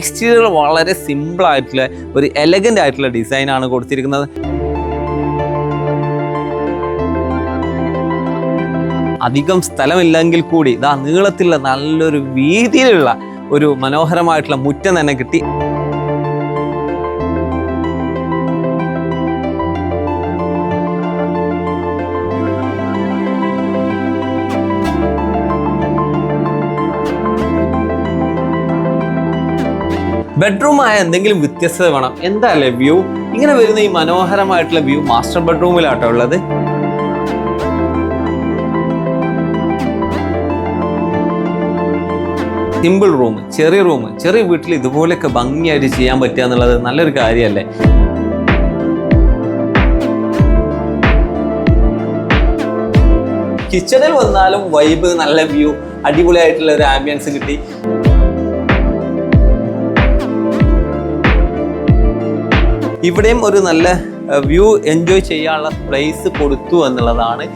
Exterior വളരെ simple ആയിട്ടുള്ള ഒരു എലഗന്റ് ആയിട്ടുള്ള ഡിസൈനാണ് കൊടുത്തിരിക്കുന്നത്. അധികം സ്ഥലമില്ലെങ്കിൽ കൂടി ഇതാ നീളത്തിലുള്ള നല്ലൊരു വീതിയിലുള്ള ഒരു മനോഹരമായിട്ടുള്ള മുറ്റം തന്നെ കിട്ടി. ബെഡ്റൂം ആയ എന്തെങ്കിലും വ്യത്യസ്തത വേണം. എന്താല്ലേ വ്യൂ ഇങ്ങനെ വരുന്ന ഈ മനോഹരമായിട്ടുള്ള വ്യൂ മാസ്റ്റർ ബെഡ്റൂമിലാട്ടോ ഉള്ളത്. സിമ്പിൾ റൂം ചെറിയ റൂം ചെറിയ വീട്ടിൽ ഇതുപോലെയൊക്കെ ഭംഗിയായിട്ട് ചെയ്യാൻ പറ്റുക എന്നുള്ളത് നല്ലൊരു കാര്യമല്ലേ? കിച്ചണിൽ വന്നാലും വൈബ് നല്ല വ്യൂ അടിപൊളിയായിട്ടുള്ള ഒരു ആംബിയൻസ് കിട്ടി. ഇവിടെയും ഒരു നല്ല വ്യൂ എൻജോയ് ചെയ്യാനുള്ള പ്ലേസ് കൊടുത്തു എന്നുള്ളതാണ്.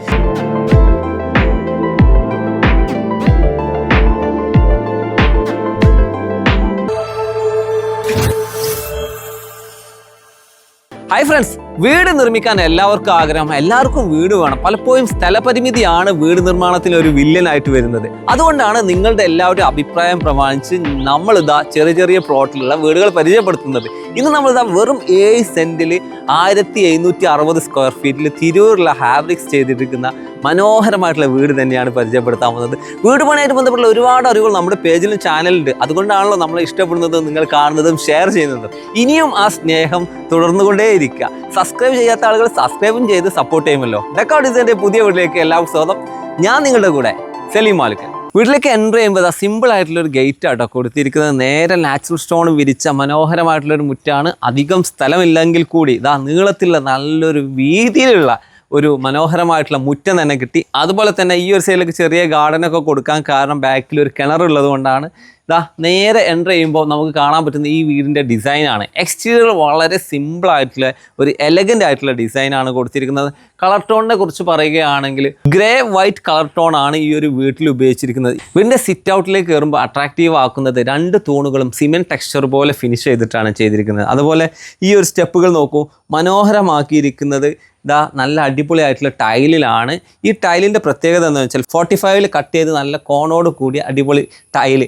ഹായ് ഫ്രണ്ട്സ് വീട് നിർമ്മിക്കാൻ എല്ലാവർക്കും ആഗ്രഹം എല്ലാവർക്കും വീട് വേണം. പലപ്പോഴും സ്ഥലപരിമിതിയാണ് വീട് നിർമ്മാണത്തിന് ഒരു വില്ലനായിട്ട് വരുന്നത്. അതുകൊണ്ടാണ് നിങ്ങളുടെ എല്ലാവരുടെയും അഭിപ്രായം പ്രമാണിച്ച് നമ്മൾ ഇതാ ചെറിയ ചെറിയ പ്ലോട്ടിലുള്ള വീടുകൾ പരിചയപ്പെടുത്തുന്നത്. ഇന്ന് നമ്മൾ ഇതാ വെറും ഏഴ് സെന്റിൽ ആയിരത്തി എഴുന്നൂറ്റി അറുപത് സ്ക്വയർ ഫീറ്റിൽ തിരൂരിലുള്ള ഹാബ്രിക്സ് ചെയ്തിരിക്കുന്ന മനോഹരമായിട്ടുള്ള വീട് തന്നെയാണ് പരിചയപ്പെടുത്താൻ പോകുന്നത്. വീട് പണിയായിട്ട് ബന്ധപ്പെട്ട ഒരുപാട് അറിവുകൾ നമ്മുടെ പേജിലും ചാനലുണ്ട് അതുകൊണ്ടാണല്ലോ നമ്മൾ ഇഷ്ടപ്പെടുന്നതും നിങ്ങൾ കാണുന്നതും ഷെയർ ചെയ്യുന്നതും. ഇനിയും ആ സ്നേഹം തുടർന്നുകൊണ്ടേയിരിക്കുക. സബ്സ്ക്രൈബ് ചെയ്യാത്ത ആളുകൾ സബ്സ്ക്രൈബും ചെയ്ത് സപ്പോർട്ട് ചെയ്യുമല്ലോ. ഡെക്കോ ഡിസൈന്റെ പുതിയ വീട്ടിലേക്ക് എല്ലാവർക്കും സ്വാഗതം. ഞാൻ നിങ്ങളുടെ കൂടെ സലീം മാലിക്കൻ വീട്ടിലേക്ക് എന്റർ ചെയ്യുമ്പോൾ സിമ്പിൾ ആയിട്ടുള്ള ഒരു ഗേറ്റ് ആട്ടോ കൊടുത്തിരിക്കുന്നത്. നേരെ നാച്ചുറൽ സ്റ്റോൺ വിരിച്ച മനോഹരമായിട്ടുള്ള ഒരു മുറ്റാണ്. അധികം സ്ഥലമില്ലെങ്കിൽ കൂടി ഇതാ നീളത്തിലുള്ള നല്ലൊരു വീതിയിലുള്ള ഒരു മനോഹരമായിട്ടുള്ള മുറ്റം തന്നെ കിട്ടി. അതുപോലെ തന്നെ ഈ ഒരു സൈഡിലേക്ക് ചെറിയ ഗാർഡനൊക്കെ കൊടുക്കാൻ കാരണം ബാക്കിൽ ഒരു കിണറുള്ളത് കൊണ്ടാണ്. ഇതാ നേരെ എന്റർ ചെയ്യുമ്പോൾ നമുക്ക് കാണാൻ പറ്റുന്ന ഈ വീടിന്റെ ഡിസൈനാണ് എക്സ്റ്റീരിയർ വളരെ സിമ്പിൾ ആയിട്ടുള്ള ഒരു എലഗന്റ് ആയിട്ടുള്ള ഡിസൈനാണ് കൊടുത്തിരിക്കുന്നത്. കളർ ടോണിനെ കുറിച്ച് പറയുകയാണെങ്കിൽ ഗ്രേ വൈറ്റ് കളർ ടോൺ ആണ് ഈ ഒരു വീട്ടിൽ ഉപയോഗിച്ചിരിക്കുന്നത്. വീടിന്റെ സിറ്റ് ഔട്ടിലേക്ക് കയറുമ്പോൾ അട്രാക്റ്റീവ് ആക്കുന്നത് രണ്ട് തൂണുകളും സിമെന്റ് ടെക്സ്ചർ പോലെ ഫിനിഷ് ചെയ്തിട്ടാണ് ചെയ്തിരിക്കുന്നത്. അതുപോലെ ഈ ഒരു സ്റ്റെപ്പുകൾ നോക്കൂ. മനോഹരമാക്കിയിരിക്കുന്നത് ഇതാ നല്ല അടിപൊളിയായിട്ടുള്ള ടൈലിലാണ്. ഈ ടൈലിന്റെ പ്രത്യേകത എന്ന് വെച്ചാൽ ഫോർട്ടി ഫൈവിൽ കട്ട് ചെയ്ത് നല്ല കോണോട് കൂടിയ അടിപൊളി ടൈൽ.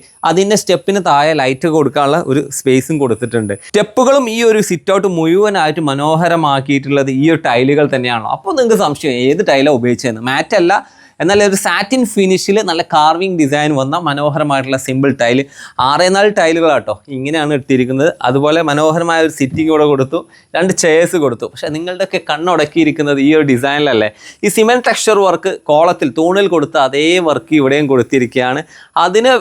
അതിന്റെ സ്റ്റെപ്പിന് താഴെ ലൈറ്റ് കൊടുക്കാനുള്ള ഒരു സ്പേസും കൊടുത്തിട്ടുണ്ട്. സ്റ്റെപ്പുകളും ഈ ഒരു സിറ്റ് ഔട്ട് മുഴുവനായിട്ട് മനോഹരമാക്കിയിട്ടുള്ളത് ഈ ഒരു ടൈലുകൾ തന്നെയാണോ അപ്പോൾ നിങ്ങൾക്ക് സംശയം ഏത് ടൈലാണ് ഉപയോഗിച്ചതെന്ന്? മാറ്റല്ല എന്നാൽ ഒരു സാറ്റിൻ ഫിനിഷിൽ നല്ല കാർവിംഗ് ഡിസൈൻ വന്ന മനോഹരമായിട്ടുള്ള സിമ്പിൾ ടൈൽ ആറേ നാല് ടൈലുകളാട്ടോ ഇങ്ങനെയാണ് ഇട്ടിരിക്കുന്നത്. അതുപോലെ മനോഹരമായ ഒരു സിറ്റിംഗ് കൂടെ കൊടുത്തു രണ്ട് ചെയേഴ്സ് കൊടുത്തു. പക്ഷെ നിങ്ങളുടെയൊക്കെ കണ്ണുടക്കിയിരിക്കുന്നത് ഈ ഒരു ഡിസൈനിലല്ലേ ഈ സിമെന്റ് ടെക്സ്ചർ വർക്ക് കോളത്തിൽ തൂണിൽ കൊടുത്ത അതേ വർക്ക് ഇവിടെയും കൊടുത്തിരിക്കുകയാണ്. അതിനെ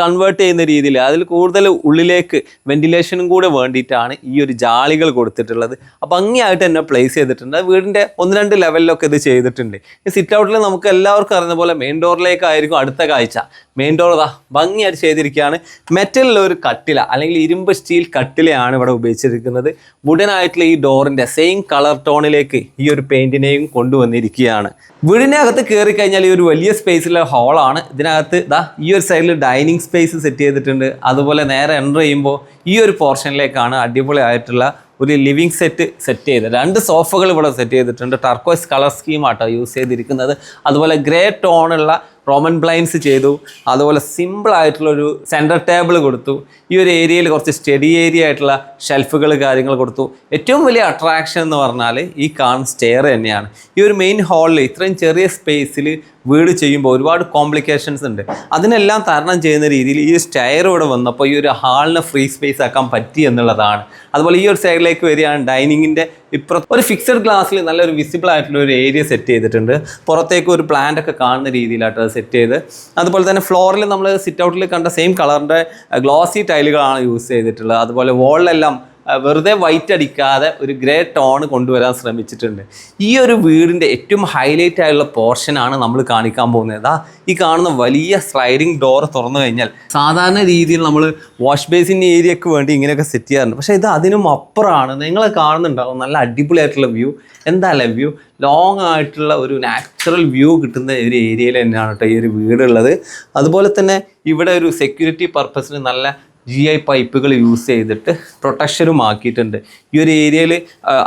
കൺവേർട്ട് ചെയ്യുന്ന രീതിയിൽ അതിൽ കൂടുതൽ ഉള്ളിലേക്ക് വെന്റിലേഷനും കൂടെ വേണ്ടിയിട്ടാണ് ഈ ഒരു ജാളികൾ കൊടുത്തിട്ടുള്ളത്. അപ്പോൾ ഭംഗിയായിട്ട് തന്നെ പ്ലേസ് ചെയ്തിട്ടുണ്ട്. വീടിന്റെ ഒന്ന് രണ്ട് ലെവലിലൊക്കെ ഇത് ചെയ്തിട്ടുണ്ട്. ഈ സിറ്റ് ഔട്ടിൽ നമുക്ക് എല്ലാവർക്കും അറിയുന്ന പോലെ മെയിൻ ഡോറിലേക്കായിരിക്കും അടുത്ത കാഴ്ച. മെയിൻ ഡോർ ഇതാ ഭംഗിയായിട്ട് ചെയ്തിരിക്കുകയാണ്. മെറ്റലിലുള്ള ഒരു കട്ടില അല്ലെങ്കിൽ ഇരുമ്പ് സ്റ്റീൽ കട്ടിലയാണ് ഇവിടെ ഉപയോഗിച്ചിരിക്കുന്നത്. വുഡനായിട്ടുള്ള ഈ ഡോറിന്റെ സെയിം കളർ ടോണിലേക്ക് ഈ ഒരു പെയിന്റിനെയും കൊണ്ടുവന്നിരിക്കുകയാണ്. വീടിനകത്ത് കയറി കഴിഞ്ഞാൽ ഈ ഒരു വലിയ സ്പേസിലെ ഹോളാണ് ഇതിനകത്ത് ഇതാ ഈ ഒരു സൈഡിൽ ഡൈനിങ് സ്പേസ് സെറ്റ് ചെയ്തിട്ടുണ്ട്. അതുപോലെ നേരെ എന്റർ ചെയ്യുമ്പോൾ ഈ ഒരു പോർഷനിലേക്കാണ് അടിപൊളിയായിട്ടുള്ള ഒരു ലിവിങ് സെറ്റ് സെറ്റ് ചെയ്ത് രണ്ട് സോഫകൾ ഇവിടെ സെറ്റ് ചെയ്തിട്ടുണ്ട്. ടർക്കോയ്സ് കളർ സ്കീമാട്ടോ യൂസ് ചെയ്തിരിക്കുന്നത്. അതുപോലെ ഗ്രേ ടോണുള്ള റോമൻ ബ്ലൈൻസ് ചെയ്തു. അതുപോലെ സിമ്പിൾ ആയിട്ടുള്ള ഒരു സെന്റർ ടേബിൾ കൊടുത്തു. ഈ ഒരു ഏരിയയിൽ കുറച്ച് സ്റ്റഡി ഏരിയ ആയിട്ടുള്ള ഷെൽഫുകൾ കാര്യങ്ങൾ കൊടുത്തു. ഏറ്റവും വലിയ അട്രാക്ഷൻ എന്ന് പറഞ്ഞാൽ ഈ കാൺ സ്റ്റെയർ തന്നെയാണ്. ഈ ഒരു മെയിൻ ഹാളിൽ ഇത്രയും ചെറിയ സ്പേസിൽ വീട് ചെയ്യുമ്പോൾ ഒരുപാട് കോംപ്ലിക്കേഷൻസ് ഉണ്ട്. അതിനെല്ലാം തരണം ചെയ്യുന്ന രീതിയിൽ ഈ സ്റ്റെയർ ഇവിടെ വന്നപ്പോൾ ഈ ഒരു ഹാളിനെ ഫ്രീ സ്പേസ് ആക്കാൻ പറ്റി എന്നുള്ളതാണ്. അതുപോലെ ഈ ഒരു സൈഡിലേക്ക് വരികയാണ് ഡൈനിങ്ങിന്റെ ഇപ്പുറത്ത് ഒരു ഫിക്സഡ് ഗ്ലാസ്സിൽ നല്ലൊരു വിസിബിൾ ആയിട്ടുള്ള ഒരു ഏരിയ സെറ്റ് ചെയ്തിട്ടുണ്ട്. പുറത്തേക്ക് ഒരു പ്ലാന്റ് ഒക്കെ കാണുന്ന രീതിയിലായിട്ട് അത് സെറ്റ് ചെയ്ത്. അതുപോലെ തന്നെ ഫ്ലോറിൽ നമ്മൾ സിറ്റ് ഔട്ടിൽ കണ്ട സെയിം കളറിന്റെ ഗ്ലോസി ടൈലുകളാണ് യൂസ് ചെയ്തിട്ടുള്ളത്. അതുപോലെ വോളിലെല്ലാം വെറുതെ വൈറ്റ് അടിക്കാതെ ഒരു ഗ്രേ ടോൺ കൊണ്ടുവരാൻ ശ്രമിച്ചിട്ടുണ്ട്. ഈ ഒരു വീടിന്റെ ഏറ്റവും ഹൈലൈറ്റ് ആയുള്ള പോർഷനാണ് നമ്മൾ കാണിക്കാൻ പോകുന്നത്. അതാ ഈ കാണുന്ന വലിയ സ്ലൈഡിങ് ഡോർ തുറന്നു കഴിഞ്ഞാൽ സാധാരണ രീതിയിൽ നമ്മൾ വാഷ് ബേസിൻ ഏരിയക്ക് വേണ്ടി ഇങ്ങനെയൊക്കെ സെറ്റ് ചെയ്യാറുണ്ട്. പക്ഷേ ഇത് അതിനും അപ്പുറമാണ്. നിങ്ങൾ കാണുന്നുണ്ടാവും നല്ല അടിപൊളിയായിട്ടുള്ള വ്യൂ എന്താ അല്ലേ വ്യൂ ലോങ് ആയിട്ടുള്ള ഒരു നാച്ചുറൽ വ്യൂ കിട്ടുന്ന ഒരു ഏരിയയിൽ തന്നെയാണ് കേട്ടോ ഈ ഒരു വീടുള്ളത്. അതുപോലെ തന്നെ ഇവിടെ ഒരു സെക്യൂരിറ്റി പർപ്പസിന് നല്ല ജി ഐ പൈപ്പുകൾ യൂസ് ചെയ്തിട്ട് പ്രൊട്ടക്ഷനും ആക്കിയിട്ടുണ്ട്. ഈ ഒരു ഏരിയയിൽ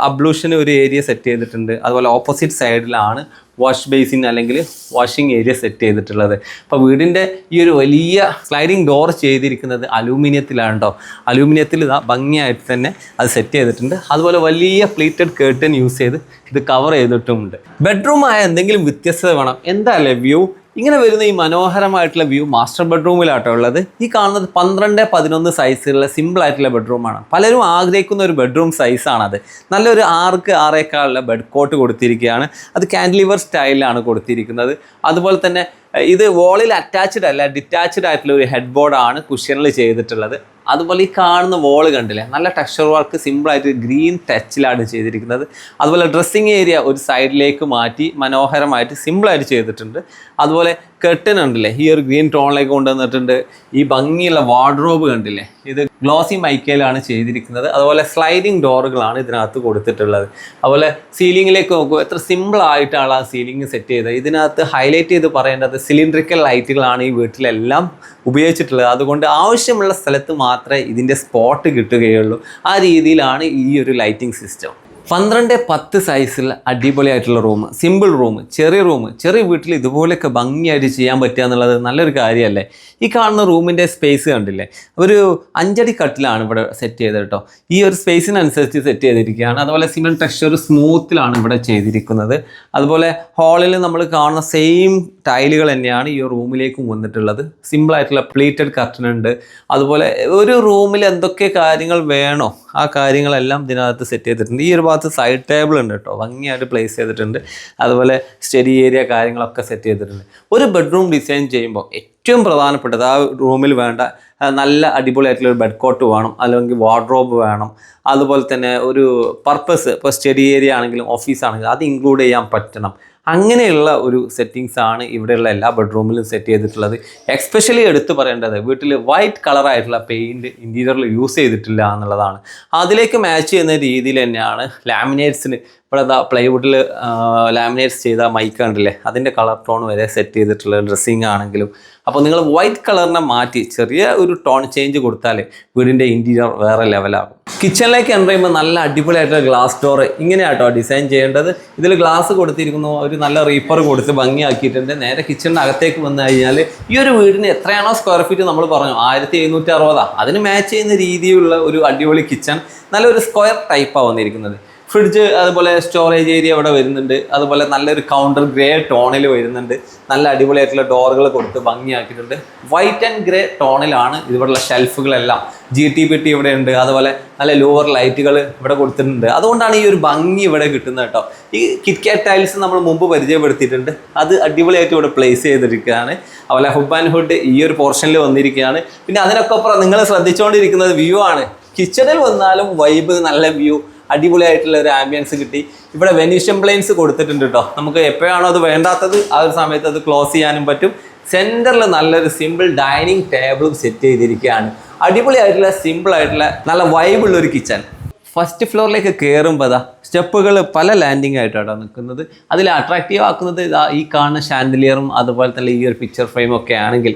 അബ്ലൂഷന് ഒരു ഏരിയ സെറ്റ് ചെയ്തിട്ടുണ്ട്. അതുപോലെ ഓപ്പോസിറ്റ് സൈഡിലാണ് വാഷ് ബേസിൻ അല്ലെങ്കിൽ വാഷിംഗ് ഏരിയ സെറ്റ് ചെയ്തിട്ടുള്ളത്. അപ്പോൾ വീടിന്റെ ഈ ഒരു വലിയ സ്ലൈഡിങ് ഡോർ ചെയ്തിരിക്കുന്നത് അലൂമിനിയത്തിലാണ് കേട്ടോ അലൂമിനിയത്തിൽ ഭംഗിയായിട്ട് തന്നെ അത് സെറ്റ് ചെയ്തിട്ടുണ്ട്. അതുപോലെ വലിയ പ്ലീറ്റഡ് കേർട്ടൻ യൂസ് ചെയ്ത് ഇത് കവർ ചെയ്തിട്ടുമുണ്ട്. ബെഡ്റൂമായ എന്തെങ്കിലും വ്യത്യസ്തത വേണം. എന്താ അല്ലേ ഇങ്ങനെ വരുന്ന ഈ മനോഹരമായിട്ടുള്ള വ്യൂ മാസ്റ്റർ ബെഡ്റൂമിലാട്ടോ ഉള്ളത്. ഈ കാണുന്നത് പന്ത്രണ്ട് പതിനൊന്ന് സൈസിലുള്ള സിമ്പിൾ ആയിട്ടുള്ള ബെഡ്റൂമാണ്. പലരും ആഗ്രഹിക്കുന്ന ഒരു ബെഡ്റൂം സൈസാണത്. നല്ലൊരു ആർക്ക് ആറേക്കാളുള്ള ബെഡ് കോട്ട് കൊടുത്തിരിക്കുകയാണ്. അത് കാൻഡിലിവർ സ്റ്റൈലിലാണ് കൊടുത്തിരിക്കുന്നത്. അതുപോലെ തന്നെ ഇത് വോളിൽ അറ്റാച്ച്ഡ് അല്ല ഡിറ്റാച്ച്ഡ് ആയിട്ടുള്ള ഒരു ഹെഡ് ബോർഡാണ് കുഷ്യനിൽ ചെയ്തിട്ടുള്ളത്. അതുപോലെ ഈ കാണുന്ന വോൾ കണ്ടില്ലേ? നല്ല ടെക്സ്ചർ വർക്ക് സിമ്പിളായിട്ട് ഗ്രീൻ ടച്ചിലാണ് ചെയ്തിരിക്കുന്നത്. അതുപോലെ ഡ്രസ്സിങ് ഏരിയ ഒരു സൈഡിലേക്ക് മാറ്റി മനോഹരമായിട്ട് സിമ്പിളായിട്ട് ചെയ്തിട്ടുണ്ട്. അതുപോലെ കെട്ടൻ ഉണ്ടല്ലേ ഈ ഒരു ഗ്രീൻ ടോണിലേക്ക് കൊണ്ടുവന്നിട്ടുണ്ട്. ഈ ഭംഗിയുള്ള വാർഡ്രോബ് കണ്ടില്ലേ? ഇത് ഗ്ലോസി മൈക്കയിലാണ് ചെയ്തിരിക്കുന്നത്. അതുപോലെ സ്ലൈഡിങ് ഡോറുകളാണ് ഇതിനകത്ത് കൊടുത്തിട്ടുള്ളത്. അതുപോലെ സീലിംഗിലേക്ക് നോക്കൂ. എത്ര സിമ്പിൾ ആയിട്ടാണ് ആ സീലിംഗ് സെറ്റ് ചെയ്തത്. ഇതിനകത്ത് ഹൈലൈറ്റ് ചെയ്ത് പറയേണ്ടത് സിലിണ്ടറിക്കൽ ലൈറ്റുകളാണ് ഈ വീട്ടിലെല്ലാം ഉപയോഗിച്ചിട്ടുള്ളത്. അതുകൊണ്ട് ആവശ്യമുള്ള സ്ഥലത്ത് മാത്രമേ ഇതിന്റെ സ്പോട്ട് കിട്ടുകയുള്ളൂ. ആ രീതിയിലാണ് ഈ ഒരു ലൈറ്റിംഗ് സിസ്റ്റം പന്ത്രണ്ട് പത്ത് സൈസിൽ അടിപൊളിയായിട്ടുള്ള റൂം സിമ്പിൾ റൂം ചെറിയ റൂം ചെറിയ വീട്ടിൽ ഇതുപോലെയൊക്കെ ഭംഗിയായിട്ട് ചെയ്യാൻ പറ്റുക എന്നുള്ളത് നല്ലൊരു കാര്യമല്ലേ? ഈ കാണുന്ന റൂമിന്റെ സ്പേസ് കണ്ടില്ലേ? ഒരു അഞ്ചടി കട്ടിലാണ് ഇവിടെ സെറ്റ് ചെയ്തത് കേട്ടോ. ഈ ഒരു സ്പേസിനനുസരിച്ച് സെറ്റ് ചെയ്തിരിക്കുകയാണ്. അതുപോലെ സിമെന്റ് ടെക്സ്ചർ സ്മൂത്തിലാണ് ഇവിടെ ചെയ്തിരിക്കുന്നത്. അതുപോലെ ഹാളിൽ നമ്മൾ കാണുന്ന സെയിം ടൈലുകൾ തന്നെയാണ് ഈ റൂമിലേക്കും വന്നിട്ടുള്ളത്. സിമ്പിൾ ആയിട്ടുള്ള പ്ലീറ്റഡ് കർട്ടൻ ഉണ്ട്. അതുപോലെ ഒരു റൂമിൽ എന്തൊക്കെ കാര്യങ്ങൾ വേണോ ആ കാര്യങ്ങളെല്ലാം ഇതിനകത്ത് സെറ്റ് ചെയ്തിട്ടുണ്ട്. ഈ ഒരു ഭാഗത്ത് സൈഡ് ടേബിൾ ഉണ്ട് കേട്ടോ ഭംഗിയായിട്ട് പ്ലേസ് ചെയ്തിട്ടുണ്ട്. അതുപോലെ സ്റ്റഡി ഏരിയ കാര്യങ്ങളൊക്കെ സെറ്റ് ചെയ്തിട്ടുണ്ട്. ഒരു ബെഡ്റൂം ഡിസൈൻ ചെയ്യുമ്പോൾ ഏറ്റവും പ്രധാനപ്പെട്ടത് ആ റൂമിൽ വേണ്ട നല്ല അടിപൊളിയായിട്ടുള്ള ഒരു ബെഡ് കോട്ട് വേണം അല്ലെങ്കിൽ വാർഡ്രോബ് വേണം. അതുപോലെ തന്നെ ഒരു പർപ്പസ് ഇപ്പോൾ സ്റ്റഡി ഏരിയ ആണെങ്കിലും ഓഫീസ് ആണെങ്കിലും അത് ഇൻക്ലൂഡ് ചെയ്യാൻ പറ്റണം. അങ്ങനെയുള്ള ഒരു സെറ്റിങ്സ് ആണ് ഇവിടെയുള്ള എല്ലാ ബെഡ്റൂമിലും സെറ്റ് ചെയ്തിട്ടുള്ളത്. എക്സ്പെഷ്യലി എടുത്തു പറയേണ്ടത് വീട്ടിൽ വൈറ്റ് കളറായിട്ടുള്ള പെയിന്റ് ഇന്റീരിയറിൽ യൂസ് ചെയ്തിട്ടില്ല എന്നുള്ളതാണ്. അതിലേക്ക് മാച്ച് ചെയ്യുന്ന രീതിയിൽ തന്നെയാണ് ലാമിനേറ്റ്സിന് ഇവിടെ ദാ പ്ലൈവുഡിൽ ലാമിനേറ്റ്സ് ചെയ്ത മൈക്ക് കണ്ടില്ലേ? അതിന്റെ കളർ ടോൺ വരെ സെറ്റ് ചെയ്തിട്ടുള്ള ഡ്രസ്സിങ് ആണെങ്കിലും. അപ്പോൾ നിങ്ങൾ വൈറ്റ് കളറിനെ മാറ്റി ചെറിയ ഒരു ടോൺ ചേഞ്ച് കൊടുത്താൽ വീടിന്റെ ഇന്റീരിയർ വേറെ ലെവലാകും കിച്ചണിലേക്ക് എന്റർ ചെയ്യുമ്പോൾ നല്ല അടിപൊളിയായിട്ടുള്ള ഗ്ലാസ് ഡോർ ഇങ്ങനെയാട്ടോ ഡിസൈൻ ചെയ്യേണ്ടത്. ഇതിൽ ഗ്ലാസ് കൊടുത്തിരിക്കുന്നു ഒരു നല്ല റീപ്പർ കൊടുത്ത് ഭംഗിയാക്കിയിട്ടുണ്ട്. നേരെ കിച്ചണിന്റെ അകത്തേക്ക് വന്നു കഴിഞ്ഞാൽ ഈ ഒരു വീടിന് എത്രയാണോ സ്ക്വയർ ഫീറ്റ് നമ്മൾ പറഞ്ഞു. ആയിരത്തി എഴുന്നൂറ്റി അറുപതാണ് അതിന് മാച്ച് ചെയ്യുന്ന രീതിയിലുള്ള ഒരു അടിപൊളി കിച്ചൺ നല്ലൊരു സ്ക്വയർ ടൈപ്പാണ് വന്നിരിക്കുന്നത്. ഫ്രിഡ്ജ് അതുപോലെ സ്റ്റോറേജ് ഏരിയ ഇവിടെ വരുന്നുണ്ട്. അതുപോലെ നല്ലൊരു കൗണ്ടർ ഗ്രേ ടോണിൽ വരുന്നുണ്ട്. നല്ല അടിപൊളിയായിട്ടുള്ള ഡോറുകൾ കൊടുത്ത് ഭംഗിയാക്കിയിട്ടുണ്ട്. വൈറ്റ് ആൻഡ് ഗ്രേ ടോണിലാണ് ഇവിടെയുള്ള ഷെൽഫുകളെല്ലാം ജി ടി പെട്ടി ഇവിടെ ഉണ്ട്. അതുപോലെ നല്ല ലോവർ ലൈറ്റുകൾ ഇവിടെ കൊടുത്തിട്ടുണ്ട്. അതുകൊണ്ടാണ് ഈ ഒരു ഭംഗി ഇവിടെ കിട്ടുന്നത് കേട്ടോ. ഈ കിറ്റ്കാറ്റ് ടൈൽസ് നമ്മൾ മുമ്പ് പരിചയപ്പെടുത്തിയിട്ടുണ്ട്. അത് അടിപൊളിയായിട്ട് ഇവിടെ പ്ലേസ് ചെയ്തിരിക്കുകയാണ്. അതുപോലെ ഹുബ് ആൻഡ് ഹുഡ് ഈ ഒരു പോർഷനിൽ വന്നിരിക്കുകയാണ്. പിന്നെ അതിനൊക്കെ അപ്പുറം നിങ്ങൾ ശ്രദ്ധിച്ചുകൊണ്ടിരിക്കുന്നത് വ്യൂ ആണ്. കിച്ചണിൽ വന്നാലും വൈബ് നല്ല വ്യൂ അടിപൊളിയായിട്ടുള്ള ഒരു ആംബിയൻസ് കിട്ടി. ഇവിടെ വെനീഷ്യൻ പ്ലെയിൻസ് കൊടുത്തിട്ടുണ്ട് കേട്ടോ നമുക്ക് എപ്പോഴാണോ അത് വേണ്ടാത്തത് ആ ഒരു സമയത്ത് അത് ക്ലോസ് ചെയ്യാനും പറ്റും. സെന്ററിൽ നല്ലൊരു സിമ്പിൾ ഡൈനിങ് ടേബിളും സെറ്റ് ചെയ്തിരിക്കുകയാണ്. അടിപൊളിയായിട്ടുള്ള സിമ്പിൾ ആയിട്ടുള്ള നല്ല വൈബുള്ള ഒരു കിച്ചൺ ഫസ്റ്റ് ഫ്ലോറിലേക്ക് കയറുമ്പോൾ അതാ സ്റ്റെപ്പുകൾ പല ലാൻഡിങ് ആയിട്ടാണ് നിൽക്കുന്നത് അതിൽ അട്രാക്റ്റീവ് ആക്കുന്നത് ഇതാ ഈ കാണുന്ന ഷാൻഡിലിയറും അതുപോലെ തന്നെ ഈ ഒരു പിക്ചർ ഫ്രെയിം ഒക്കെ ആണെങ്കിൽ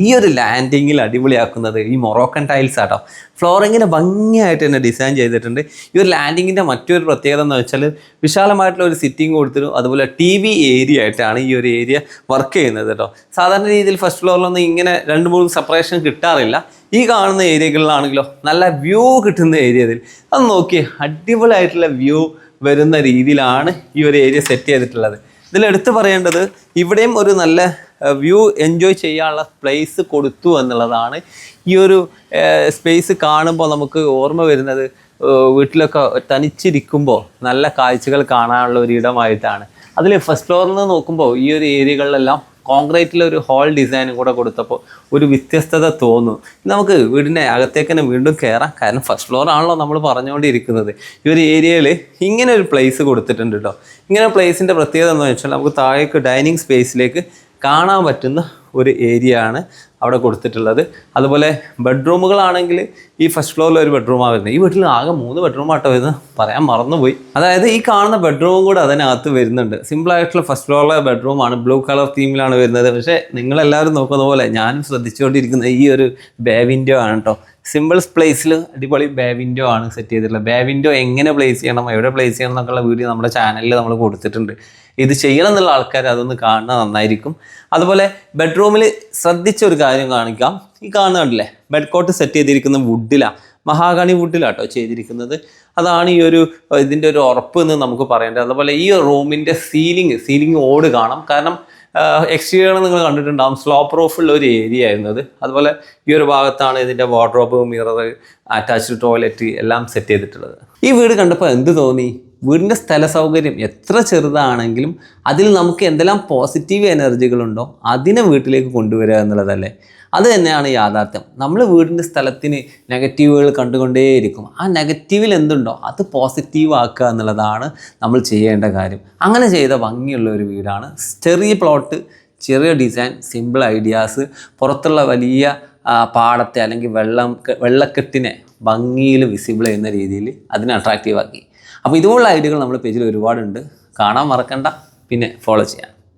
ഈ ഒരു ലാൻഡിങ്ങിൽ അടിപൊളിയാക്കുന്നത് ഈ മൊറോക്കൻ ടൈൽസ് ആട്ടോ. ഫ്ലോറിങ്ങിന് ഭംഗിയായിട്ട് തന്നെ ഡിസൈൻ ചെയ്തിട്ടുണ്ട്. ഈ ഒരു ലാൻഡിങ്ങിന്റെ മറ്റൊരു പ്രത്യേകത എന്ന് വെച്ചാൽ വിശാലമായിട്ടുള്ള ഒരു സിറ്റിംഗ് കൊടുത്തിട്ടും അതുപോലെ ടി വി ഏരിയ ആയിട്ടാണ് ഈ ഒരു ഏരിയ വർക്ക് ചെയ്യുന്നത് കേട്ടോ സാധാരണ രീതിയിൽ ഫസ്റ്റ് ഫ്ലോറിലൊന്നും ഇങ്ങനെ രണ്ട് മൂന്ന് സെപ്പറേഷൻ കിട്ടാറില്ല. ഈ കാണുന്ന ഏരിയകളിലാണെങ്കിലോ നല്ല വ്യൂ കിട്ടുന്ന ഏരിയയിൽ അത് നോക്കി അടിപൊളിയായിട്ടുള്ള വ്യൂ വരുന്ന രീതിയിലാണ് ഈ ഒരു ഏരിയ സെറ്റ് ചെയ്തിട്ടുള്ളത്. ഇതിൽ എടുത്തു പറയേണ്ടത് ഇവിടെയും ഒരു നല്ല വ്യൂ എൻജോയ് ചെയ്യാനുള്ള പ്ലേസ് കൊടുത്തു എന്നുള്ളതാണ്. ഈ ഒരു സ്പേസ് കാണുമ്പോൾ നമുക്ക് ഓർമ്മ വരുന്നത് വീട്ടിലൊക്കെ തനിച്ചിരിക്കുമ്പോൾ നല്ല കാഴ്ചകൾ കാണാനുള്ള ഒരു ഇടമായിട്ടാണ്. അതിൽ ഫസ്റ്റ് ഫ്ലോറിൽ നിന്ന് നോക്കുമ്പോൾ ഈ ഒരു ഏരിയകളിലെല്ലാം കോൺക്രീറ്റിൽ ഒരു ഹോൾ ഡിസൈനും കൂടെ കൊടുത്തപ്പോൾ ഒരു വ്യത്യസ്തത തോന്നും. നമുക്ക് വീടിന്റെ അകത്തേക്ക് തന്നെ വീണ്ടും കയറാം കാരണം ഫസ്റ്റ് ഫ്ലോർ ആണല്ലോ നമ്മൾ പറഞ്ഞുകൊണ്ടിരിക്കുന്നത്. ഈ ഒരു ഏരിയയിൽ ഇങ്ങനെ ഒരു പ്ലേസ് കൊടുത്തിട്ടുണ്ട് കേട്ടോ ഇങ്ങനെ പ്ലേസിന്റെ പ്രത്യേകത എന്ന് വെച്ചാൽ നമുക്ക് താഴേക്ക് ഡൈനിങ് സ്പേസിലേക്ക് കാണാൻ പറ്റുന്ന ഒരു ഏരിയ ആണ്. അവിടെ കൊടുത്തിട്ടുള്ളത്. അതുപോലെ ബെഡ്റൂമുകളാണെങ്കിൽ ഈ ഫസ്റ്റ് ഫ്ലോറിൽ ഒരു ബെഡ്റൂമാണ് വരുന്നത്. ഈ വീട്ടിൽ ആകെ മൂന്ന് ബെഡ്റൂം ആട്ടോ വരുന്നത് പറയാൻ മറന്നുപോയി. അതായത് ഈ കാണുന്ന ബെഡ്റൂമും കൂടെ അതിനകത്ത് വരുന്നുണ്ട്. സിമ്പിളായിട്ടുള്ള ഫസ്റ്റ് ഫ്ലോറിലെ ബെഡ്റൂമാണ്. ബ്ലൂ കളർ തീമിലാണ് വരുന്നത്. പക്ഷേ നിങ്ങളെല്ലാവരും നോക്കുന്ന പോലെ ഞാനും ശ്രദ്ധിച്ചുകൊണ്ടിരിക്കുന്ന ഈ ഒരു ബേ വിൻഡോ ആണ് കേട്ടോ സിമ്പിൾ പ്ലേസിൽ അടിപൊളി ബേ വിൻഡോ ആണ് സെറ്റ് ചെയ്തിട്ടുള്ളത്. ബേ വിൻഡോ എങ്ങനെ പ്ലേസ് ചെയ്യണം എവിടെ പ്ലേസ് ചെയ്യണം എന്നൊക്കെയുള്ള വീഡിയോ നമ്മുടെ ചാനലിൽ നമ്മൾ കൊടുത്തിട്ടുണ്ട്. ഇത് ചെയ്യണം എന്നുള്ള ആൾക്കാർ അതൊന്ന് കാണുന്നത് നന്നായിരിക്കും. അതുപോലെ ബെഡ്റൂമിൽ ശ്രദ്ധിച്ച ഒരു കാര്യം കാണിക്കാം. ഈ കാണുന്നുണ്ടല്ലേ? ബെഡ് കോട്ട് സെറ്റ് ചെയ്തിരിക്കുന്ന വുഡിലാണ് മഹാഗണി വുഡിലാട്ടോ ചെയ്തിരിക്കുന്നത്. അതാണ് ഈ ഒരു ഇതിന്റെ ഒരു ഉറപ്പ് എന്ന് നമുക്ക് പറയേണ്ടത്. അതുപോലെ ഈ റൂമിന്റെ സീലിംഗ് സീലിംഗ് ഓട് കാണാം. കാരണം എക്സ്റ്റീരിയർ നിങ്ങൾ കണ്ടിട്ടുണ്ടാകും സ്ലോപ്പ് റൂഫുള്ള ഒരു ഏരിയ ആയിരുന്നു അത്. അതുപോലെ ഈ ഒരു ഭാഗത്താണ് ഇതിന്റെ വാർഡ്രോബ് മിറർ അറ്റാച്ച്ഡ് ടോയ്ലറ്റ് എല്ലാം സെറ്റ് ചെയ്തിട്ടുള്ളത്. ഈ വീട് കണ്ടപ്പോൾ എന്ത് തോന്നി? വീടിന്റെ സ്ഥല സൗകര്യം എത്ര ചെറുതാണെങ്കിലും അതിൽ നമുക്ക് എന്തെല്ലാം പോസിറ്റീവ് എനർജികളുണ്ടോ അതിനെ വീട്ടിലേക്ക് കൊണ്ടുവരിക എന്നുള്ളതല്ലേ? അത് തന്നെയാണ് യാഥാർത്ഥ്യം. നമ്മൾ വീടിന്റെ സ്ഥലത്തിന് നെഗറ്റീവുകൾ കണ്ടുകൊണ്ടേയിരിക്കും. ആ നെഗറ്റീവിൽ എന്തുണ്ടോ അത് പോസിറ്റീവ് ആക്കുക എന്നുള്ളതാണ് നമ്മൾ ചെയ്യേണ്ട കാര്യം. അങ്ങനെ ചെയ്ത ഭംഗിയുള്ള ഒരു വീടാണ്. ചെറിയ പ്ലോട്ട് ചെറിയ ഡിസൈൻ സിമ്പിൾ ഐഡിയാസ് പുറത്തുള്ള വലിയ പാടത്തെ അല്ലെങ്കിൽ വെള്ളം വെള്ളക്കെട്ടിനെ ഭംഗിയിൽ വിസിബിൾ ചെയ്യുന്ന രീതിയിൽ അതിനെ അട്രാക്റ്റീവ് ആക്കി. അപ്പോൾ ഇതുപോലുള്ള ഐഡിയകൾ നമ്മുടെ പേജിൽ ഒരുപാടുണ്ട്. കാണാൻ മറക്കണ്ട. പിന്നെ ഫോളോ ചെയ്യാം.